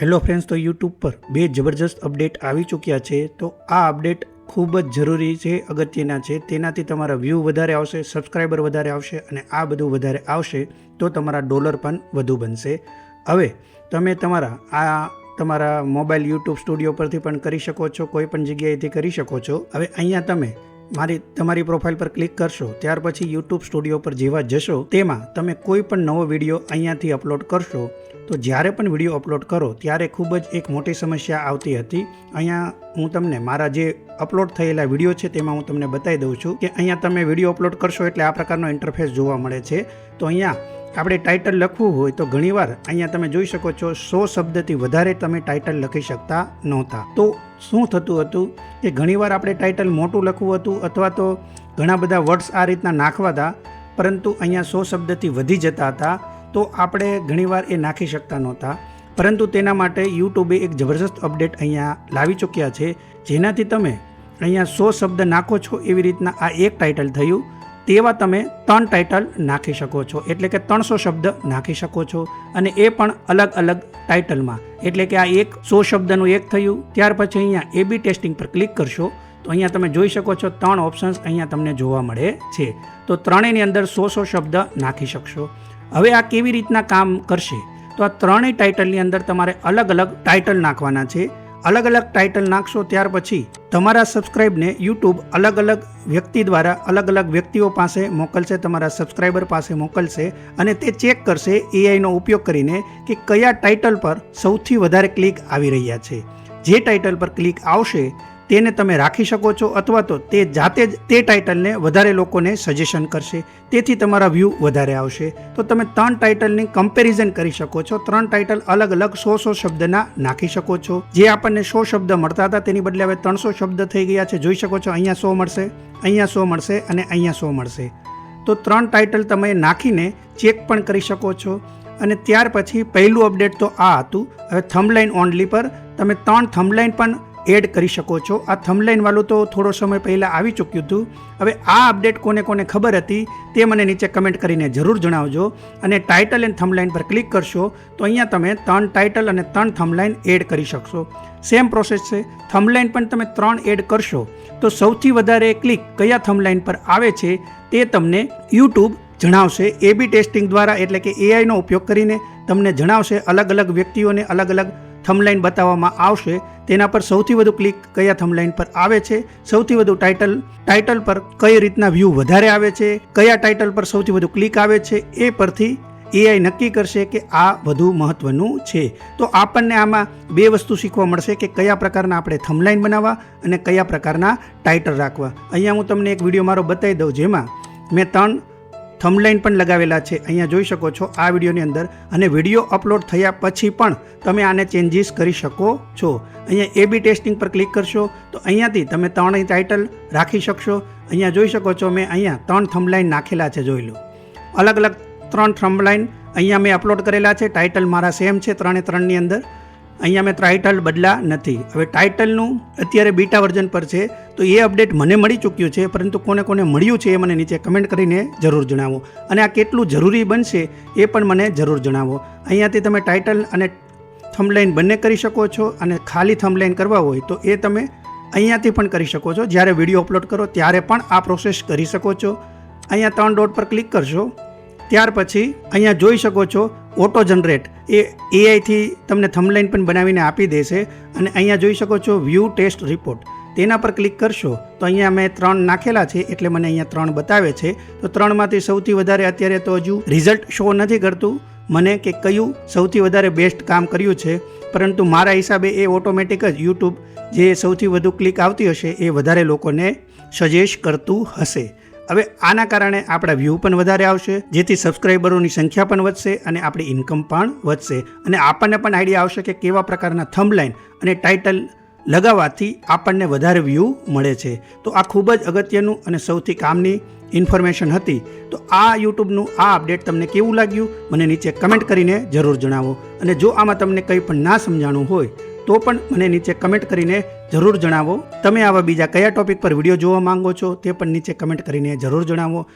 Hello friends, તો YouTube પર બે જબરજસ્ત અપડેટ આવી ચૂક્યા છે. તો આ અપડેટ ખૂબ જ જરૂરી છે, અગત્યના છે. તેનાથી તમારા વ્યૂ વધારે આવશે સબસ્ક્રાઈબર વધારે આવશે અને આ બધું વધારે આવશે તો તમારા ડોલર પણ વધુ બનશે. હવે, તમે તમારા, આ તમારા મોબાઈલ યુટ્યુબ સ્ટુડિયો પરથી પણ કરી શકો છો, કોઈ પણ જગ્યાએથી કરી શકો છો. હવે અહીંયા તમે મારી, તમારી પ્રોફાઇલ પર ક્લિક કરશો, ત્યાર પછી યુટ્યુબ સ્ટુડિયો પર જેવા જશો, તેમાં તમે કોઈ પણ નવો વીડિયો અહીંયાથી અપલોડ કરશો તો જ્યારે પણ વીડિયો અપલોડ કરો, ત્યારે ખૂબ જ એક મોટી સમસ્યા આવતી હતી. અહીંયા હું તમને મારા જે અપલોડ થયેલા વીડિયો છે, તેમાં હું તમને બતાવી દઉં છું કે અહીંયા તમે વીડિયો અપલોડ કરશો એટલે આ પ્રકારનો ઇન્ટરફેસ જોવા મળે છે. તો અહીંયા આપણે ટાઇટલ લખવું હોય તો ઘણીવાર અહીંયા તમે જોઈ શકો છો, સો શબ્દથી વધારે તમે ટાઇટલ લખી શકતા નહોતા. તો શું થતું હતું કે ઘણીવાર આપણે ટાઇટલ મોટું લખવું હતું અથવા તો ઘણા બધા વર્ડ્સ આ રીતના નાખવા હતા પરંતુ અહીંયા સો શબ્દથી વધી જતા હતા. તો આપણે ઘણીવાર એ નાખી શકતા નહોતા. પરંતુ તેના માટે યુટ્યુબે એક જબરજસ્ત અપડેટ અહીંયા લાવી ચૂક્યા છે. જેનાથી તમે અહીંયા સો શબ્દ નાખો છો એવી રીતના આ એક ટાઇટલ થયું. તેવા તમે ત્રણ ટાઇટલ નાખી શકો છો. એટલે કે ત્રણસો શબ્દ નાખી શકો છો. અને એ પણ અલગ અલગ ટાઇટલમાં. એટલે કે આ એક સો શબ્દનું એક થયું. ત્યાર પછી અહીંયા એ બી ટેસ્ટિંગ પર ક્લિક કરશો. તો અહીંયા તમે જોઈ શકો છો ત્રણ ઓપ્શન્સ અહીંયા તમને જોવા મળે છે. તો ત્રણેયની અંદર સો સો શબ્દ નાખી શકશો. હવે આ કેવી રીતના કામ કરશે? તો આ ત્રણેય ટાઇટલની અંદર તમારે અલગ અલગ ટાઇટલ નાખવાના છે. અલગ અલગ ટાઇટલ નાખશો ત્યાર પછી તમારા સબસ્ક્રાઇબને યુટ્યુબ અલગ અલગ વ્યક્તિ દ્વારા અલગ અલગ વ્યક્તિઓ પાસે મોકલશે, તમારા સબસ્ક્રાઇબર પાસે મોકલશે અને તે ચેક કરશે એઆઈનો ઉપયોગ કરીને કે કયા ટાઇટલ પર સૌથી વધારે ક્લિક આવી રહ્યા છે. જે ટાઇટલ પર ક્લિક આવશે તેને તમે રાખી શકો છો અથવા તો તે જાતે જ તે ટાઇટલને વધારે લોકોને સજેશન કરશે. તેથી તમારા વ્યૂ વધારે આવશે. તો તમે ત્રણ ટાઇટલની કમ્પેરિઝન કરી શકો છો. ત્રણ ટાઇટલ અલગ અલગ સો સો શબ્દના નાખી શકો છો. જે આપણને સો શબ્દ મળતા હતા તેની બદલે હવે ત્રણસો શબ્દ થઈ ગયા છે. જોઈ શકો છો અહીંયા સો મળશે, અહીંયા સો મળશે અને અહીંયા સો મળશે. તો ત્રણ ટાઇટલ તમે નાખીને ચેક પણ કરી શકો છો. અને ત્યાર પછી પહેલું અપડેટ તો આ હતું. હવે થંબલાઇન ઓનલી પર. તમે ત્રણ થંબલાઇન પણ એડ કરી શકો છો. આ થમલાઇનવાળું તો થોડો સમય પહેલાં આવી ચૂક્યું હતું. હવે આ અપડેટ કોને કોને ખબર હતી તે મને નીચે કમેન્ટ કરીને જરૂર જણાવજો. અને ટાઇટલ એન્ડ થંબલાઇન પર ક્લિક કરશો તો અહીંયા તમે ત્રણ ટાઇટલ અને ત્રણ થંબલાઇન એડ કરી શકશો. સેમ પ્રોસેસ છે. થંબલાઇન પણ તમે ત્રણ એડ કરશો તો સૌથી વધારે ક્લિક કયા થંબલાઇન પર આવે છે તે તમને યુટ્યુબ જણાવશે. એ બી ટેસ્ટિંગ દ્વારા એટલે કે એઆઈનો ઉપયોગ કરીને તમને જણાવશે અલગ અલગ વ્યક્તિઓને અલગ અલગ થંબલાઇન બતાવવામાં આવશે. તેના પર સૌથી વધુ ક્લિક કયા થમલાઇન પર આવે છે, સૌથી વધુ ટાઇટલ ટાઇટલ પર કઈ રીતના વ્યૂ વધારે આવે છે, કયા ટાઇટલ પર સૌથી વધુ ક્લિક આવે છે, એ પરથી એઆઈ નક્કી કરશે કે આ વધુ મહત્વનું છે. તો આપણને આમાં બે વસ્તુ શીખવા મળશે કે કયા પ્રકારના આપણે થમલાઇન બનાવવા અને કયા પ્રકારના ટાઇટલ રાખવા. અહીંયા હું તમને એક વીડિયો મારો બતાવી દઉં જેમાં મેં ત્રણ થંબલાઇન પણ લગાવેલા છે. અહીંયા જોઈ શકો છો આ વિડીયોની અંદર અને વીડિયો અપલોડ થયા પછી પણ તમે આને ચેન્જીસ કરી શકો છો. અહીંયા એ બી ટેસ્ટિંગ પર ક્લિક કરશો તો અહીંયાથી તમે ત્રણેય ટાઇટલ રાખી શકશો. અહીંયા જોઈ શકો છો મેં અહીંયા ત્રણ થમલાઇન નાખેલા છે જોઈ લો. અલગ અલગ ત્રણ થમલાઇન અહીંયા મેં અપલોડ કરેલા છે. ટાઇટલ મારા સેમ છે ત્રણે ત્રણની અંદર. અહીંયા મેં ટાઇટલ બદલા નથી. હવે ટાઇટલનું અત્યારે બીટા વર્ઝન પર છે, તો એ અપડેટ મને મળી ચૂક્યું છે, પરંતુ કોને કોને મળ્યું છે એ મને નીચે કમેન્ટ કરીને જરૂર જણાવો. અને આ કેટલું જરૂરી બનશે એ પણ મને જરૂર જણાવો. અહીંયાથી તમે ટાઇટલ અને થંબલાઇન બંને કરી શકો છો અને ખાલી થંબલાઇન કરવા હોય તો એ તમે અહીંયાથી પણ કરી શકો છો. જ્યારે વીડિયો અપલોડ કરો ત્યારે પણ આ પ્રોસેસ કરી શકો છો. અહીંયા ત્રણ ડોટ પર ક્લિક કરશો. ત્યાર પછી અહીંયા જોઈ શકો છો ઓટો જનરેટ એ એઆઈથી તમને થંબલાઇન પણ બનાવીને આપી દેશે અને અહીંયા જોઈ શકો છો વ્યૂ ટેસ્ટ રિપોર્ટ તેના પર ક્લિક કરશો તો અહીંયા મેં ત્રણ નાખેલા છે એટલે મને અહીંયા ત્રણ બતાવે છે. તો ત્રણમાંથી સૌથી વધારે અત્યારે તો હજુ રિઝલ્ટ શો નથી કરતું. મને કે કયું સૌથી વધારે બેસ્ટ કામ કર્યું છે. પરંતુ મારા હિસાબે એ ઓટોમેટિક જ યુટ્યુબ જે સૌથી વધુ ક્લિક આવતી હશે એ વધારે લોકોને સજેસ્ટ કરતું હશે. હવે આના કારણે આપણા વ્યૂ પણ વધારે આવશે, જેથી સબસ્ક્રાઈબરોની સંખ્યા પણ વધશે અને આપણી ઇન્કમ પણ વધશે. અને આપણને પણ આઈડિયા આવશે કે કેવા પ્રકારના થંબલાઇન અને ટાઇટલ લગાવવાથી આપણને વધારે વ્યૂ મળે છે. તો આ ખૂબ જ અગત્યનું અને સૌથી કામની ઇન્ફોર્મેશન હતી. તો આ યુટ્યુબનું આ અપડેટ તમને કેવું લાગ્યું? મને નીચે કમેન્ટ કરીને જરૂર જણાવો. અને જો આમાં તમને કંઈ પણ ના સમજાણું હોય તો પણ મને નીચે કમેન્ટ કરીને જરૂર જણાવો. તમે આવા બીજા કયા ટોપિક પર વીડિયો જોવા માંગો છો તે પણ નીચે કમેન્ટ કરીને જરૂર જણાવો.